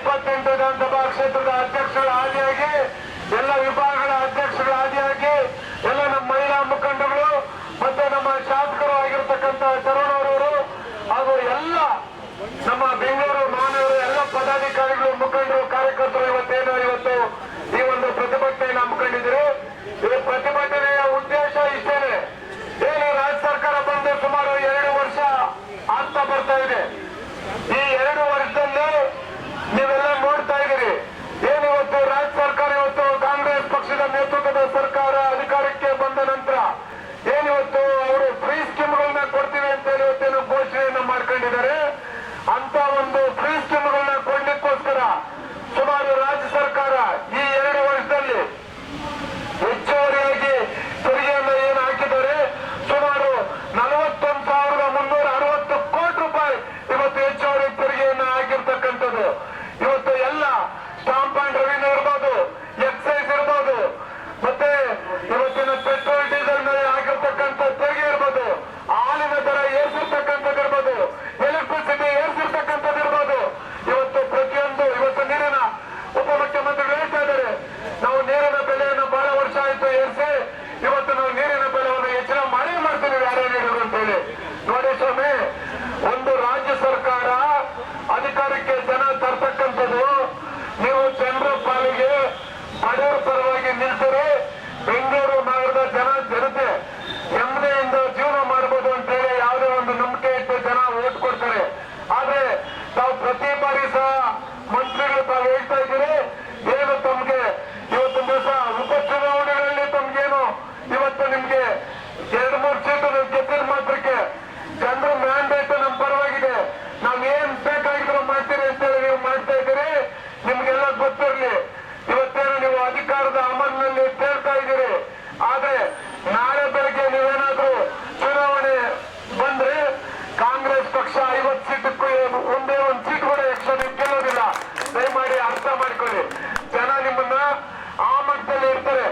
ಇಪ್ಪತ್ತೆಂಟು ವಿಧಾನಸಭಾ ಕ್ಷೇತ್ರದ ಅಧ್ಯಕ್ಷರ ಆದಿಯಾಗಿ ಎಲ್ಲ ವಿಭಾಗಗಳ ಅಧ್ಯಕ್ಷಗಳ ಆದಿಯಾಗಿ ಎಲ್ಲ ನಮ್ಮ ಮಹಿಳಾ ಮುಖಂಡಗಳು ಮತ್ತೆ ನಮ್ಮ ಶಾಸಕರು ಆಗಿರ್ತಕ್ಕಂಥ ಶರಣರವರು ಹಾಗೂ ಎಲ್ಲ ನಮ್ಮ ಬೆಂಗಳೂರು ಮಾನವರು, ಎಲ್ಲ ಪದಾಧಿಕಾರಿಗಳು, ಮುಖಂಡರು, ಕಾರ್ಯಕರ್ತರು ಇವತ್ತೇನು, ಇವತ್ತು ಈ ಒಂದು ಪ್ರತಿಭಟನೆ ಹಮ್ಮಿಕೊಂಡಿದ್ದೀರಿ. ಇದು ಪ್ರತಿಭಟನೆ ಒಂದು ಪ್ರೀತ್ಯಮಗಳು ಜನ ನಿಮ್ಮನ್ನ ಆ ಮಟ್ಟದಲ್ಲಿ ಇರ್ತಾರೆ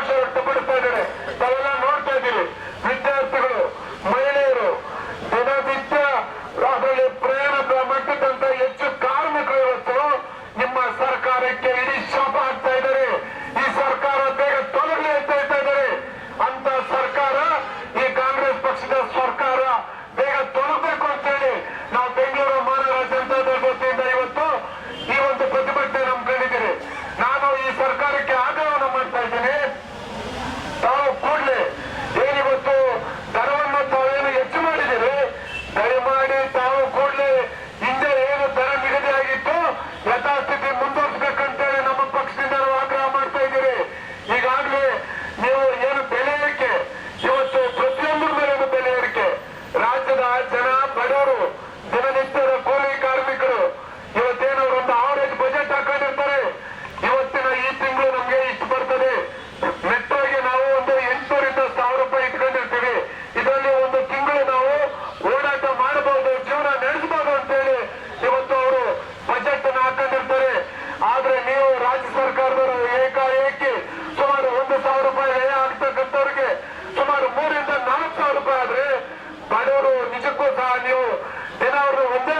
ಸಂತೋಷ ವ್ಯಕ್ತಪಡಿಸ್ತಾ ಇದ್ದೇನೆ ಜನ ಬಡವರು, ದಿನನಿತ್ಯದ ಕೂಲಿ ಕಾರ್ಮಿಕರು, ಇವತ್ತೇನು ಒಂದು ಆವರೇಜ್ ಬಜೆಟ್ ಹಾಕೊಂಡಿರ್ತಾರೆ. ಇವತ್ತಿನ ಈ ತಿಂಗಳು ನಮ್ಗೆ ಇಷ್ಟು ಬರ್ತದೆ. ಮೆಟ್ರೋಗೆ ನಾವು ಒಂದು ಎಂಟುನೂರಿಂದ ಸಾವಿರ ರೂಪಾಯಿ ಇಟ್ಕೊಂಡಿರ್ತೀವಿ. ಇದರಲ್ಲಿ ಒಂದು ತಿಂಗಳು ನಾವು ಓಡಾಟ ಮಾಡಬಹುದು, ಜೀವನ ನಡೆಸಬಹುದು ಅಂತೇಳಿ ಇವತ್ತು ಅವರು ಬಜೆಟ್ ಅನ್ನು ಹಾಕೊಂಡಿರ್ತಾರೆ. ಆದ್ರೆ ನೀವು ರಾಜ್ಯ ಸರ್ಕಾರ Народного